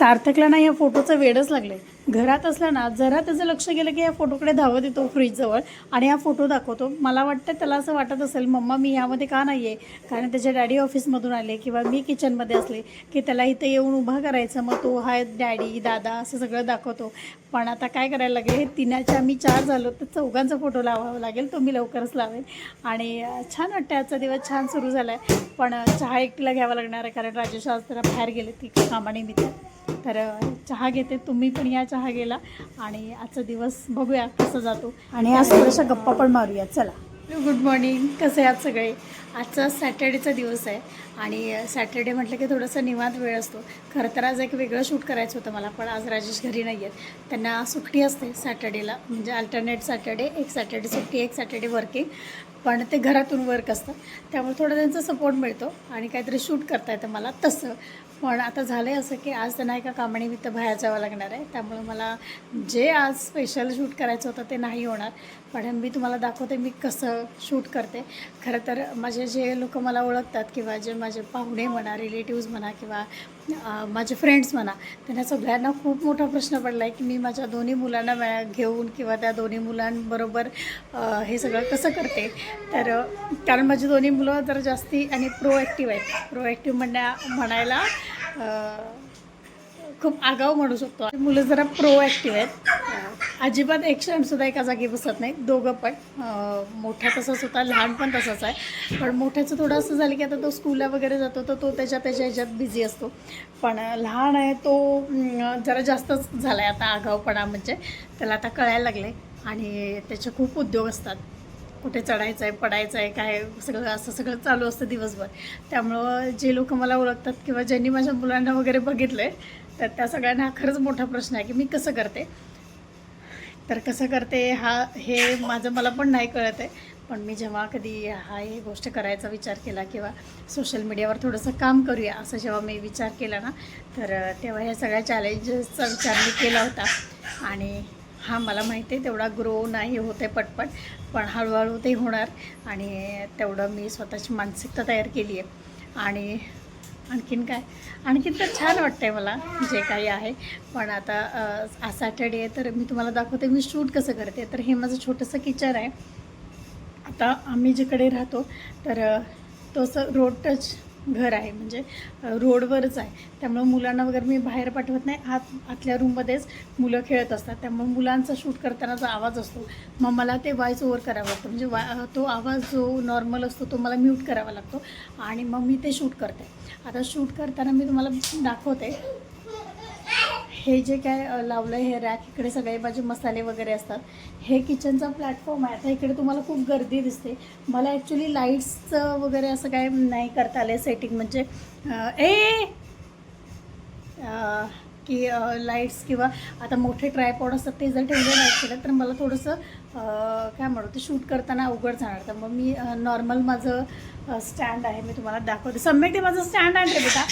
सार्थकला ना या फोटोचं वेडच लागलं आहे घरात असला ना जरा त्याचं लक्ष गेलं की या फोटोकडे धावत येतो फ्रीजजवळ आणि हा फोटो दाखवतो. मला वाटतं त्याला असं वाटत असेल मम्मा मी यामध्ये का नाही आहे कारण त्याच्या डॅडी ऑफिसमधून आले किंवा मी किचनमध्ये असले की त्याला इथं येऊन उभा करायचं मग तो हा डॅडी दादा असं सगळं दाखवतो. पण आता काय करायला लागेल? हे तिनाच्या आम्ही चार झालो तर चौघांचा फोटो लावावा लागेल तो मी लवकरच लावेल. आणि छान वाटतं आजचा दिवस छान सुरू झाला आहे पण चहा एकटीला घ्यावा लागणार आहे कारण राजेश आज जरा बाहेर गेले ती कामानिमित्त. तर चहा घेते. तुम्ही पण या चहा गेला आणि आजचा दिवस बघूया कसा जातो. आणि आज थोड्याशा गप्पा पण मारूया. चला. गुड मॉर्निंग कसे आहात सगळे? आजचा सॅटर्डेचा दिवस आहे आणि सॅटर्डे म्हटलं की थोडंसं निवांत वेळ असतो. खरं तर आज एक वेगळं शूट करायचं होतं मला पण आज राजेश घरी नाही आहेत. त्यांना सुट्टी असते सॅटर्डेला म्हणजे अल्टरनेट सॅटर्डे एक सॅटर्डे सुट्टी एक सॅटर्डे वर्किंग पण ते घरातून वर्क असतं. त्यामुळे थोडा त्यांचा सपोर्ट मिळतो आणि काहीतरी शूट करता येतं मला तसं. पण आता झालं आहे असं की आज त्यांना एका कामानिमित्त बाहेर जावं लागणार आहे. त्यामुळे मला जे आज स्पेशल शूट करायचं होतं ते नाही होणार. पण मी तुम्हाला दाखवते मी कसं शूट करते. खरं तर माझे जे लोक मला ओळखतात किंवा जे माझे पाहुणे म्हणा रिलेटिव्ज म्हणा किंवा माझे फ्रेंड्स म्हणा त्यांना सगळ्यांना खूप मोठा प्रश्न पडला आहे की मी माझ्या दोन्ही मुलांना घेऊन किंवा त्या दोन्ही मुलांबरोबर हे सगळं कसं करते? तर कारण माझी दोन्ही मुलं जर जास्ती आणि प्रोॲक्टिव्ह आहेत. प्रोॲक्टिव्ह म्हणण्या म्हणायला खूप आगाव म्हणू शकतो. मुलं जरा प्रोॲक्टिव्ह आहेत. अजिबात एक क्षणसुद्धा एका जागी बसत नाही दोघं पण. मोठा तसाच होता लहान पण तसाच आहे. पण मोठ्याचं थोडं असं झालं की आता तो स्कूलला वगैरे जातो तर तो त्याच्या त्याच्या ह्याच्यात बिझी असतो. पण लहान आहे तो जरा जास्तच झाला आहे आता आगावपणा म्हणजे. त्याला आता कळायला लागले आणि त्याचे खूप उद्योग असतात. कुठे चढायचं आहे पडायचं आहे काय सगळं असं सगळं चालू असतं दिवसभर. त्यामुळं जे लोक मला ओळखतात किंवा ज्यांनी माझ्या मुलांना वगैरे बघितलं आहे तर त्या सगळ्यांना हा खरंच मोठा प्रश्न आहे की मी कसं करते? तर कसं करते हा हे माझं मला पण नाही कळत आहे पण मी जेव्हा कधी हा हे गोष्ट करायचा विचार केला किंवा सोशल मीडियावर थोडंसं काम करूया असं जेव्हा मी विचार केला ना तर तेव्हा ह्या सगळ्या चॅलेंजेसचा विचार मी केला होता. आणि हा मला माहिती आहे तेवढा ग्रो नाही होते पटपट पण हळूहळू ते होणार आणि तेवढं मी स्वतःची मानसिकता तयार केली आहे. आणि आणखीन काय? आणखीन तर छान वाटतं आहे मला जे काही आहे. पण आता आज सॅटर्डे आहे तर मी तुम्हाला दाखवते मी शूट कसं करते. तर हे माझं छोटंसं किचन आहे. आता आम्ही जिकडे राहतो तर तो असं रोड टच घर आहे म्हणजे रोडवरच आहे. त्यामुळं मुलांना वगैरे मी बाहेर पाठवत नाही. आत आतल्या रूममध्येच मुलं खेळत असतात. त्यामुळे मुलांचा शूट करताना जो आवाज असतो. मग मला ते व्हॉइस ओव्हर करावं लागतं. म्हणजे वा तो आवाज जो नॉर्मल असतो तो मला म्यूट करावा लागतो. आणि मग मी ते शूट करते. आता शूट करताना मी तुम्हाला दाखवते. हे जे काय लावलं आहे हे रॅक इकडे सगळे माझे मसाले वगैरे असतात. हे किचनचा प्लॅटफॉर्म आहे. आता इकडे तुम्हाला खूप गर्दी दिसते. मला ॲक्च्युली लाईट्सचं वगैरे असं काय नाही करता आलं सेटिंग म्हणजे ए! की लाईट्स किंवा आता मोठे ट्रायपॉड असतात ते जर ठेवले नाही केलं तर मला थोडंसं काय म्हणतो ते शूट करताना अवघड जाणार. तर मग मी नॉर्मल माझं स्टँड आहे मी तुम्हाला दाखवते. सम्यक ते माझं स्टँड आणते बेटा.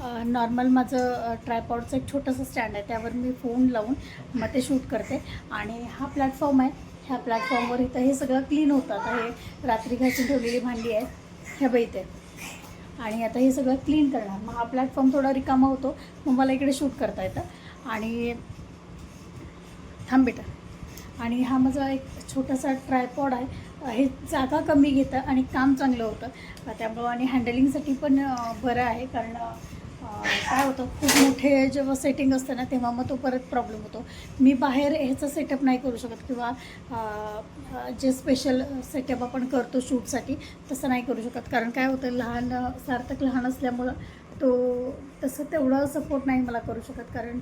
नॉर्मल माझं ट्रायपॉडचं एक छोटंसं स्टँड आहे त्यावर मी फोन लावून मग ते शूट करते. आणि हा प्लॅटफॉर्म आहे. ह्या प्लॅटफॉर्मवर इथं हे सगळं क्लीन होतं. आता हे रात्री घासून ठेवलेली भांडी आहेत ह्या बैते आणि आता हे सगळं क्लीन करणार. मग हा प्लॅटफॉर्म थोडा रिकामा होतो. मग मला इकडे शूट करता येतं. आणि थांब बेटा. आणि हा माझा एक छोटासा ट्रायपॉड आहे. हे जागा कमी घेतं आणि काम चांगलं होतं. त्यामुळं आणि हँडलिंगसाठी पण बरं आहे. कारण काय होतं खूप मोठे जेव्हा सेटिंग असतं ना तेव्हा मग तो परत प्रॉब्लेम होतो. मी बाहेर ह्याचं सेटअप नाही करू शकत किंवा जे स्पेशल सेटअप आपण करतो शूटसाठी तसं नाही करू शकत. कारण काय होतं लहान सार्थक लहान असल्यामुळं तो तसं तेवढं सपोर्ट नाही मला करू शकत. कारण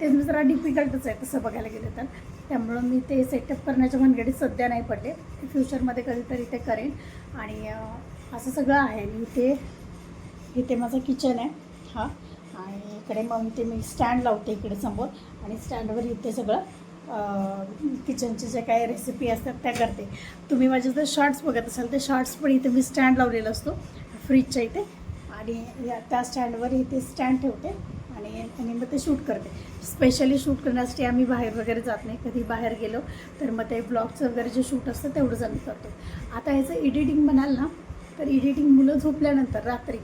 ते जरा डिफिकल्टच आहे तसं बघायला गेलं तर. त्यामुळं मी ते सेटअप करण्याच्या भानगडीत सध्या नाही पडले. फ्युचरमध्ये कधीतरी ते करेन. आणि असं सगळं आहे. मी ते इथे माझं किचन आहे. हा. आणि इकडे मग इथे मी स्टँड लावते इकडे समोर. आणि स्टँडवर इथे सगळं किचनचे जे काही रेसिपी असतात त्या करते. तुम्ही माझे जर शॉर्ट्स बघत असाल ते शॉर्ट्स पण इथे मी स्टँड लावलेला असतो फ्रीजच्या इथे. आणि या त्या स्टँडवर इथे स्टँड ठेवते आणि आणि मग ते शूट करते. स्पेशली शूट करण्यासाठी आम्ही बाहेर वगैरे जात नाही. कधी बाहेर गेलो तर मग ते ब्लॉगचं वगैरे जे शूट असतं तेवढंच आम्ही करतो. आता ह्याचं एडिटिंग म्हणाल ना तर एडिटिंग मुलं झोपल्यानंतर रात्री.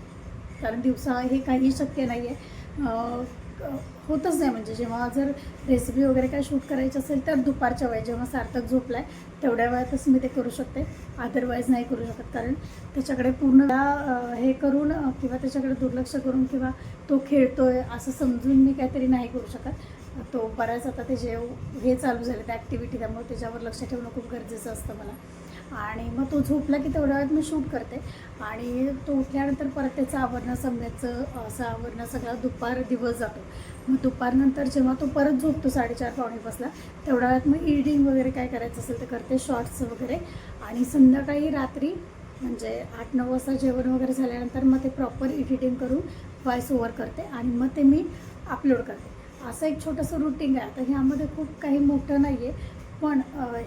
कारण दिवसा हे काही शक्य नाही आहे होतच नाही म्हणजे जेव्हा जर रेसिपी वगैरे काय शूट करायची असेल तर दुपारच्या वेळेस जेव्हा सार्थक झोपला आहे तेवढ्या वेळातच मी ते करू शकते. अदरवाईज नाही करू शकत. कारण त्याच्याकडे पूर्ण हे करून किंवा त्याच्याकडे दुर्लक्ष करून किंवा तो खेळतो आहे असं समजून मी काहीतरी नाही करू शकत. तो बऱ्याच आता ते जेव हे चालू झाले त्या ॲक्टिव्हिटी त्यामुळे त्याच्यावर लक्ष ठेवणं खूप गरजेचं असतं मला. आणि मग तो झोपला की तेवढ्या वेळात मी शूट करते. आणि तो उठल्यानंतर परत त्याचं आवरणं समजायचं असं आवरणं सगळा दुपार दिवस जातो. मग दुपारनंतर जेव्हा तो परत झोपतो साडेचार पावणे बसला तेवढ्या वेळात मग एडिटिंग वगैरे काय करायचं असेल तर करते शॉर्ट्स वगैरे. आणि संध्याकाळी रात्री म्हणजे आठ नऊ वाजता जेवण वगैरे झाल्यानंतर मग ते प्रॉपर एडिटिंग करून व्हॉइस ओव्हर करते आणि मग ते मी अपलोड करते. असं एक छोटंसं रुटीन आहे. आता ह्यामध्ये खूप काही मोठं नाही आहे पण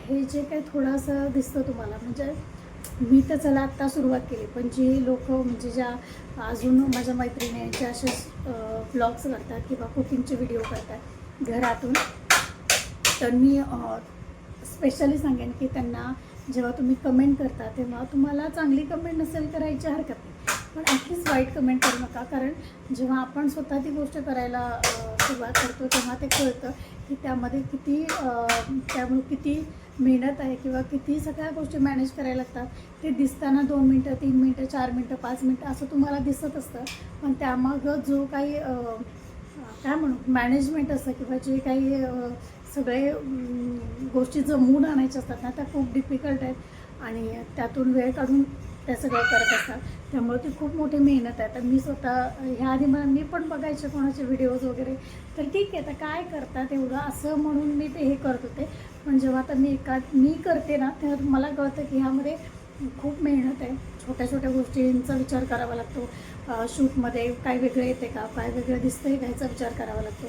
हे जे काही थोडंसं दिसतं तुम्हाला म्हणजे मी तर चला आत्ता सुरुवात केली. पण जी लोक म्हणजे ज्या अजून माझ्या मैत्रिणी ज्या असे ब्लॉग्स करतात किंवा कुकिंगचे व्हिडिओ करतात घरातून तर मी स्पेशली सांगेन की त्यांना जेव्हा तुम्ही कमेंट करता तेव्हा तुम्हाला चांगली कमेंट नसेल करायची हरकत नाही. पण ॲटलीस्ट वाईट कमेंट करू नका. कारण जेव्हा आपण स्वतः ती गोष्ट करायला सुरुवात करतो तेव्हा ते कळतं की त्यामध्ये किती त्यामुळे किती मेहनत आहे किंवा किती सगळ्या गोष्टी मॅनेज करायला लागतात. ते दिसताना दोन मिनटं तीन मिनटं चार मिनटं पाच मिनटं असं तुम्हाला दिसत असतं. पण त्यामागं जो काही काय म्हणू मॅनेजमेंट असतं किंवा जे काही सगळे गोष्टी जमवून आणायच्या असतात ना त्या खूप डिफिकल्ट आहेत. आणि त्यातून वेळ काढून त्या सगळ्या करत असतात. त्यामुळे ती खूप मोठी मेहनत आहे. तर मी स्वतः ह्या आधी मला मी पण बघायचे कोणाचे व्हिडिओज वगैरे. तर ठीक आहे तर काय करतात एवढं? असं म्हणून मी ते हे करत होते. पण जेव्हा आता मी एका मी करते ना तेव्हा मला कळतं की ह्यामध्ये खूप मेहनत आहे. छोट्या छोट्या गोष्टींचा विचार करावा लागतो. शूटमध्ये काय वेगळं येते का? काय वेगळं दिसतं आहे ह्याचा विचार करावा लागतो.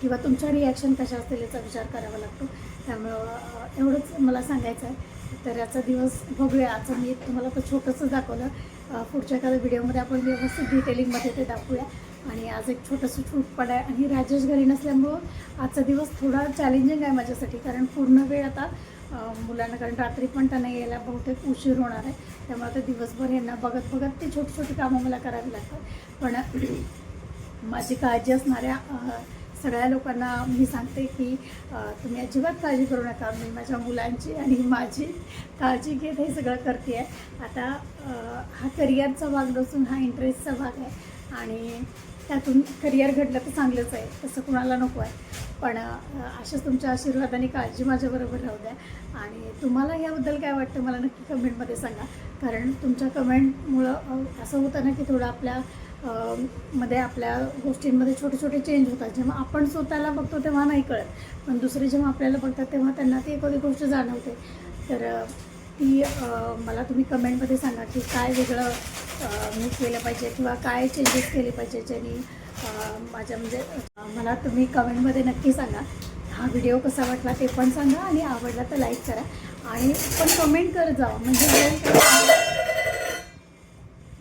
किंवा तुमच्या रिॲक्शन कशा असतील याचा विचार करावा लागतो. त्यामुळं एवढंच मला सांगायचं आहे. तर याचा दिवस बघूया. आजचं मी तुम्हाला तर छोटंसं दाखवलं. पुढच्या एखाद्या व्हिडिओमध्ये आपण व्यवस्थित डिटेलिंगमध्ये ते दाखवूया. आणि आज एक छोटंसं छूट पण आहे. आणि राजेश घरी नसल्यामुळं आजचा दिवस थोडा चॅलेंजिंग आहे माझ्यासाठी. कारण पूर्ण वेळ आता मुलांना कारण रात्री पण त्यांना यायला बहुतेक उशीर होणार आहे. त्यामुळे आता दिवसभर यांना बघत बघत ते छोटी छोटी कामं मला करावी लागतात. पण माझी काळजी असणाऱ्या सगळ्या लोकांना मी सांगते की तुम्ही अजिबात काळजी करू नका. मी माझ्या मुलांची आणि माझी काळजी घेत हे सगळं करते आहे आता हा करिअरचा भाग नसून हा इंटरेस्टचा भाग आहे आणि त्यातून करिअर घडलं तर चांगलंच आहे तसं कुणाला नको आहे. पण अशाच तुमच्या आशीर्वाद आणि काळजी माझ्याबरोबर राहू द्या. आणि तुम्हाला याबद्दल काय वाटतं मला नक्की कमेंटमध्ये सांगा. कारण तुमच्या कमेंटमुळं असं होतं ना की थोडं आपल्या मध्ये आपल्या गोष्टींमध्ये छोटे छोटे चेंज होतात. जेव्हा आपण स्वतःला बघतो तेव्हा नाही कळत. पण दुसरे जेव्हा आपल्याला बघतात तेव्हा त्यांना ती एखादी गोष्ट जाणवते. तर ती मला तुम्ही कमेंटमध्ये सांगा की काय वेगळं मी केलं पाहिजे किंवा काय चेंजेस केले पाहिजे ज्यांनी माझ्या म्हणजे मला तुम्ही कमेंटमध्ये नक्की सांगा. हा व्हिडिओ कसा वाटला ते पण सांगा आणि आवडला तर लाईक करा. आणि पण कमेंट करत जावा. म्हणजे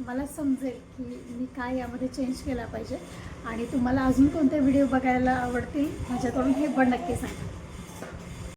मला समजेल की मी काय यामध्ये चेंज केला पाहिजे. आणि तुम्हाला अजून कोणते व्हिडिओ बघायला आवडतील माझ्याकडून हे पण नक्की सांगा.